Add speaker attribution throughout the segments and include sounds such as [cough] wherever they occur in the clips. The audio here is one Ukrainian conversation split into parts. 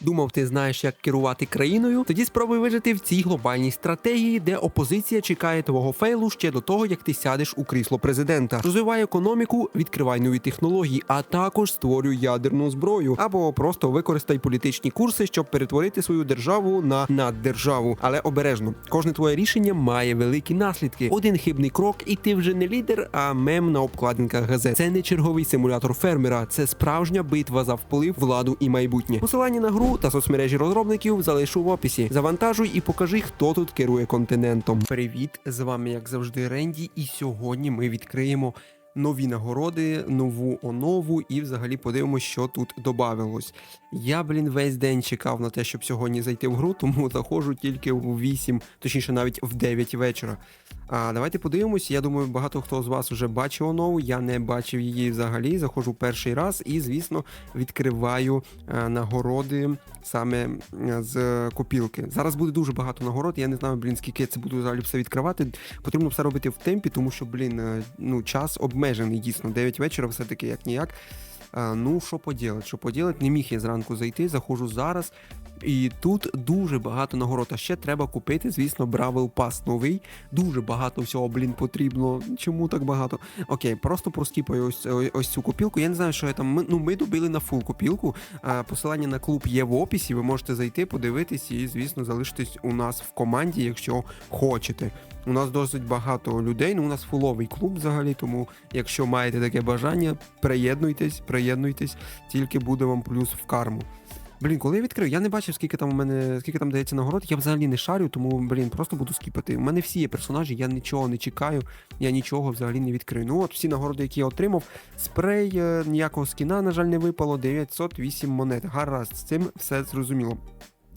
Speaker 1: Думав, ти знаєш, як керувати країною? Тоді спробуй вижити в цій глобальній стратегії, де опозиція чекає твого фейлу ще до того, як ти сядеш у крісло президента. Розвивай економіку, відкривай нові технології, а також створюй ядерну зброю, або просто використай політичні курси, щоб перетворити свою державу на наддержаву. Але обережно, кожне твоє рішення має великі наслідки. Один хибний крок, і ти вже не лідер, а мем на обкладинках газет. Це не черговий симулятор фермера, це справжня битва за вплив, владу і майбутнє. Посилання на гру та соцмережі розробників залишу в описі. Завантажуй і покажи, хто тут керує континентом. Привіт, з вами як завжди Ренді, і сьогодні ми відкриємо. Нові нагороди, нову онову, і взагалі подивимося, що тут додавилось. Я, блін, весь день чекав на те, щоб сьогодні зайти в гру, тому заходжу тільки в 8, точніше навіть в 9 вечора. А давайте подивимось. Я думаю, багато хто з вас вже бачив онову. Я не бачив її взагалі. Заходжу перший раз і, звісно, відкриваю е, нагороди саме з копілки. Зараз буде дуже багато нагород. Я не знаю, блін, скільки я це буду взагалі все відкривати. Потрібно все робити в темпі, тому що, блін, е, ну час обмежений дійсно. 9 вечора, все таки як ніяк. А, ну, що поділати, що поділати, не міг я зранку зайти, заходжу зараз. І тут дуже багато нагород. А ще треба купити, звісно, Бравл Пас новий. Дуже багато всього, блін, потрібно. Чому так багато? Окей, просто проскіпаю ось, ось, цю копілку. Я не знаю, що я там. Ми, ну, ми добили на фул копілку. Посилання на клуб є в описі. Ви можете зайти, подивитись і, звісно, залишитись у нас в команді, якщо хочете. У нас досить багато людей. Ну, у нас фуловий клуб взагалі, тому якщо маєте таке бажання, приєднуйтесь, приєднуйтесь, тільки буде вам плюс в карму. Блін, коли я відкрив, я не бачив, скільки там у мене, скільки там дається нагород. Я взагалі не шарю, тому блін, просто буду скіпати. У мене всі є персонажі, я нічого не чекаю, я нічого взагалі не відкрию. Ну от всі нагороди, які я отримав. Спрей, е, ніякого скіна, на жаль, не випало. 908 монет. Гаразд, з цим все зрозуміло.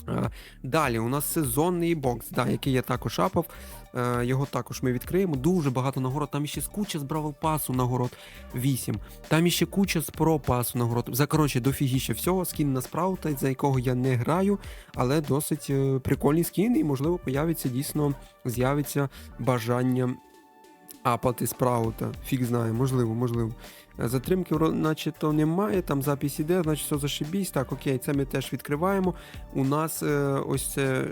Speaker 1: Е, Далі у нас сезонний бокс, да, який я також апав. Е, Його також ми відкриємо. Дуже багато нагород. Там іще з куча з Бравл нагород 8. Там іще куча з Про Пасу нагород. За коротше, дофігіще всього. Скін на спраута, за якого я не граю, але досить е, прикольний скін, і можливо появиться дійсно з'явиться бажання апати спраута. Фіг знає, можливо, можливо. Е, Затримки наче то немає, там запис іде, значить все зашибісь. Так, окей, це ми теж відкриваємо. У нас е, ось це,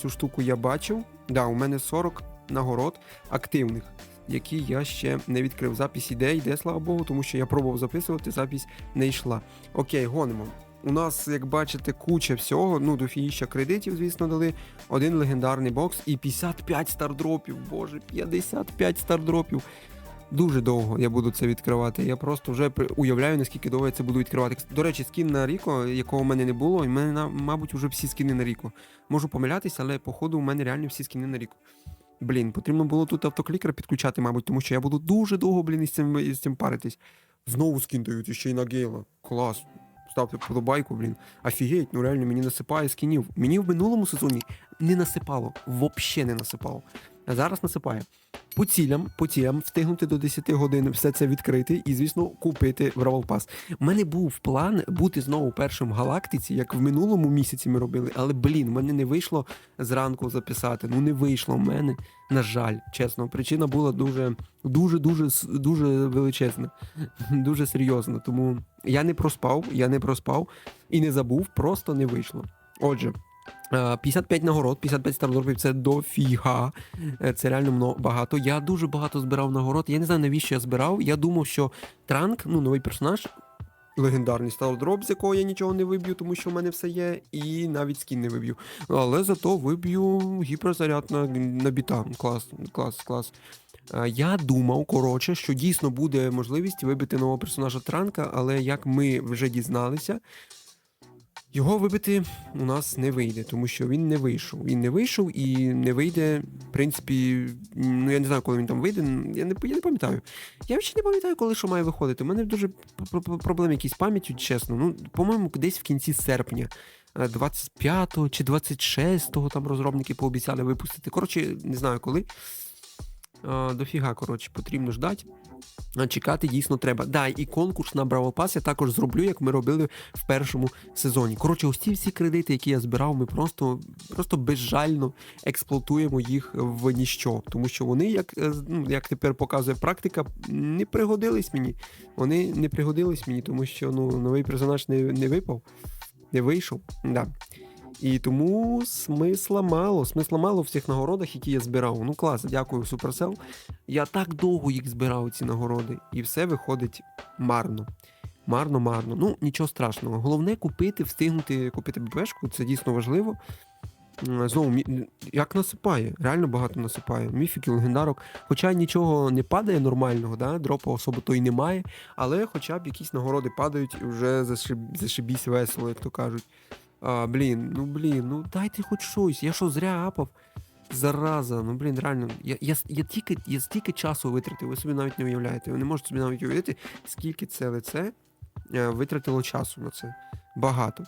Speaker 1: цю штуку я бачив. Да, у мене 40 нагород активних, які я ще не відкрив. Запис іде, йде, слава Богу, тому що я пробував записувати, запись не йшла. Окей, гонимо. У нас, як бачите, куча всього, ну, дофігіща кредитів, звісно, дали. Один легендарний бокс і 55 стардропів. Боже, 55 стардропів. Дуже довго я буду це відкривати. Я просто вже уявляю, наскільки довго я це буду відкривати. До речі, скін на Ріко, якого в мене не було, і в мене, мабуть, вже всі скіни на Ріко. Можу помилятися, але походу у мене реально всі скіни на Ріко. Блін, потрібно було тут автоклікер підключати, мабуть, тому що я буду дуже довго, блін, із цим, із цим паритись. Знову скін дають, ще й на Гейла. Клас. Ставте подобайку, блін. Офігеть, ну реально мені насипає скінів. Мені в минулому сезоні не насипало, взагалі не насипало. Зараз насипає. По цілям, по цілям встигнути до 10 годин все це відкрити і, звісно, купити Бравл Пас. У мене був план бути знову першим в галактиці, як в минулому місяці ми робили, але блін, мене не вийшло зранку записати. Ну не вийшло в мене. На жаль, чесно. Причина була дуже, дуже, дуже, дуже величезна, [laughs] дуже серйозна. Тому я не проспав, я не проспав і не забув, просто не вийшло. Отже. Е, 55 нагород, 55 стардропів це дофіга. Е, Це реально багато. Я дуже багато збирав нагород. Я не знаю, навіщо я збирав. Я думав, що Транк, ну новий персонаж, легендарний стардроп, з якого я нічого не виб'ю, тому що в мене все є, і навіть скін не виб'ю. Але зато виб'ю гіперзаряд на, на біта. Клас, клас, клас. Е, Я думав, коротше, що дійсно буде можливість вибити нового персонажа Транка, але як ми вже дізналися, його вибити у нас не вийде, тому що він не вийшов. Він не вийшов і не вийде, в принципі, ну я не знаю, коли він там вийде. Я не, я не пам'ятаю. Я ще не пам'ятаю, коли що має виходити. У мене дуже пр- пр- проблеми якісь з пам'яттю, чесно. Ну, по-моєму, десь в кінці серпня. е, 25-го чи 26-го там розробники пообіцяли випустити. Коротше, не знаю коли. Е, Дофіга, коротше, потрібно ждати. Чекати дійсно треба. Да, і конкурс на Браво Пас я також зроблю, як ми робили в першому сезоні. Коротше, ці всі кредити, які я збирав, ми просто, просто безжально експлуатуємо їх в ніщо. Тому що вони, як, е, ну, як тепер показує практика, не пригодились мені. Вони не пригодились мені, тому що ну, новий персонаж не, не випав. не вийшов. Да. І тому смисла мало. Смисла мало в цих нагородах, які я збирав. Ну клас, дякую, Supercell. Я так довго їх збирав, ці нагороди, і все виходить марно. Марно, марно. Ну, нічого страшного. Головне купити, встигнути купити ББшку, це дійсно важливо. Знову, як насипає, реально багато насипає. Міфіків, легендарок. Хоча нічого не падає нормального, да? дропу особо то й немає, але хоча б якісь нагороди падають і вже зашиб... зашибісь весело, як то кажуть. А, блін, ну блін, ну дайте хоч щось. Я що зря апав? Зараза, ну блін, реально, я, я, я, тільки, я стільки часу витратив, ви собі навіть не уявляєте. Ви не можете собі навіть уявити, скільки це лице е, витратило часу на це. Багато.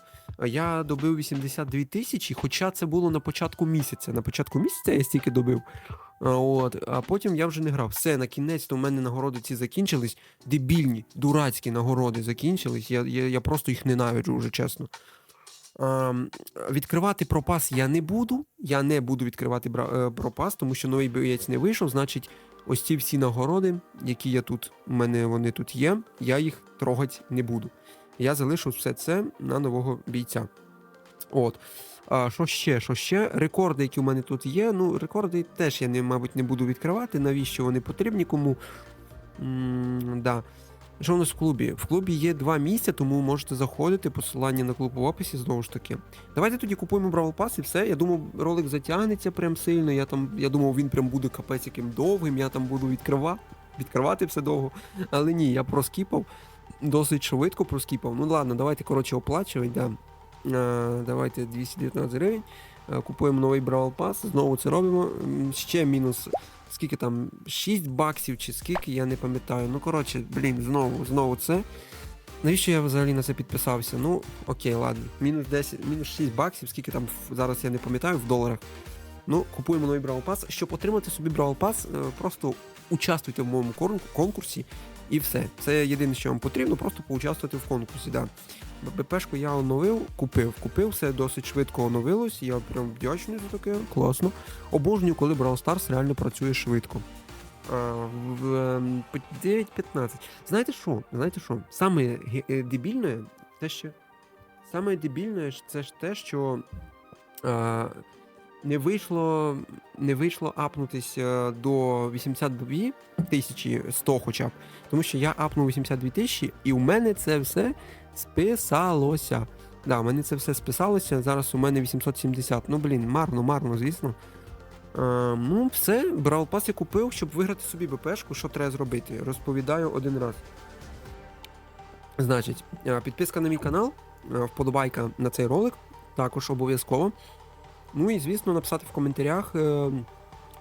Speaker 1: Я добив 82 тисячі, хоча це було на початку місяця. На початку місяця я стільки добив. От, а потім я вже не грав. Все, на кінець то в мене нагороди ці закінчились. Дебільні, дурацькі нагороди закінчились. Я, я, я просто їх ненавиджу, вже чесно. Ем, відкривати пропас я не буду. Я не буду відкривати е, пропас, тому що новий боєць не вийшов. Значить, ось ці всі нагороди, які я тут, у мене вони тут є, я їх трогати не буду. Я залишу все це на нового бійця. От. А що ще? Що ще? Рекорди, які у мене тут є. Ну, рекорди теж я, не, мабуть, не буду відкривати. Навіщо вони потрібні кому? м да. Що у нас в клубі? В клубі є два місця, тому можете заходити. Посилання на клуб в описі знову ж таки. Давайте тоді купуємо Бравл Пас і все. Я думав, ролик затягнеться прям сильно. Я там, я думав, він прям буде капець яким довгим. Я там буду відкривати, відкривати все довго. Але ні, я проскіпав. Досить швидко проскіпав. Ну ладно, давайте, коротше, оплачувати, да. Е, давайте 219 гривень. Е, Купуємо новий Бравл Пас, знову це робимо. Ще мінус. Скільки там? 6 баксів чи скільки, я не пам'ятаю. Ну, коротше, блін, знову, знову це. Навіщо я взагалі на це підписався? Ну, окей, ладно. Мінус 10, мінус 6 баксів, скільки там зараз я не пам'ятаю в доларах. Ну, купуємо новий Бравл Пас. Щоб отримати собі Бравл Пас, е, просто участвуйте в моєму конкурсі і все. Це єдине, що вам потрібно, просто поучаствувати в конкурсі. Да. БПшку я оновив, купив. Купив, все досить швидко оновилось. Я прям вдячний за таке. Класно. Обожнюю, коли Brawl Stars реально працює швидко. В, ем, 9.15. Знаєте що? Знаєте що? Саме е, дебільне, те, що. Саме дебільне це ж те, що. Не вийшло, не вийшло апнутись е, до 82 тисячі 100 хоча б. Тому що я апнув 82 тисячі, і у мене це все списалося. Да, у мене це все списалося. Зараз у мене 870. Ну, блін, марно, марно, звісно. Е, ну, все, брав пас я купив, щоб виграти собі БПшку. Що треба зробити? Розповідаю один раз. Значить, е, підписка на мій канал, е, вподобайка на цей ролик, також обов'язково. Ну і, звісно, написати в коментарях е,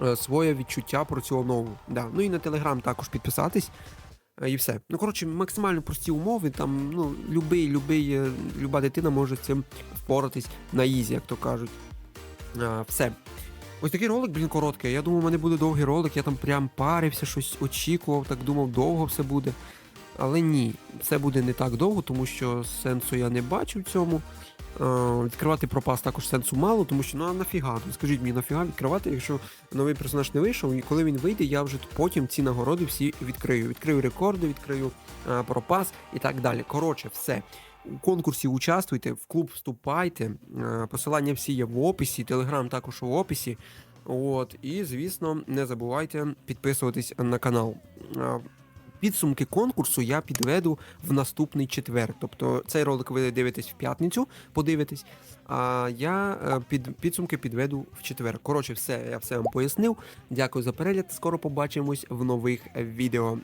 Speaker 1: е, своє відчуття про цю онову. Да. Ну і на телеграм також підписатись. Е, І все. Ну, коротше, максимально прості умови. Там, ну, любий, любий, е, люба дитина може цим впоратись на ізі, як то кажуть. А, все. Ось такий ролик, блін, короткий. Я думав, у мене буде довгий ролик, я там прям парився, щось очікував, так думав, довго все буде. Але ні, це буде не так довго, тому що сенсу я не бачу в цьому. Е, відкривати пропас також сенсу мало, тому що ну а нафіга? Ну, Скажіть мені, нафіга відкривати, якщо новий персонаж не вийшов, і коли він вийде, я вже потім ці нагороди всі відкрию. Відкрию рекорди, відкрию е, пропас і так далі. Коротше, все. У конкурсі участвуйте, в клуб вступайте. е, Посилання всі є в описі, телеграм також в описі. От, і звісно, не забувайте підписуватись на канал. Підсумки конкурсу я підведу в наступний четвер. Тобто цей ролик ви дивитесь в п'ятницю, подивитесь. А я е, під підсумки підведу в четвер. Коротше, все, я все вам пояснив. Дякую за перегляд. Скоро побачимось в нових відео.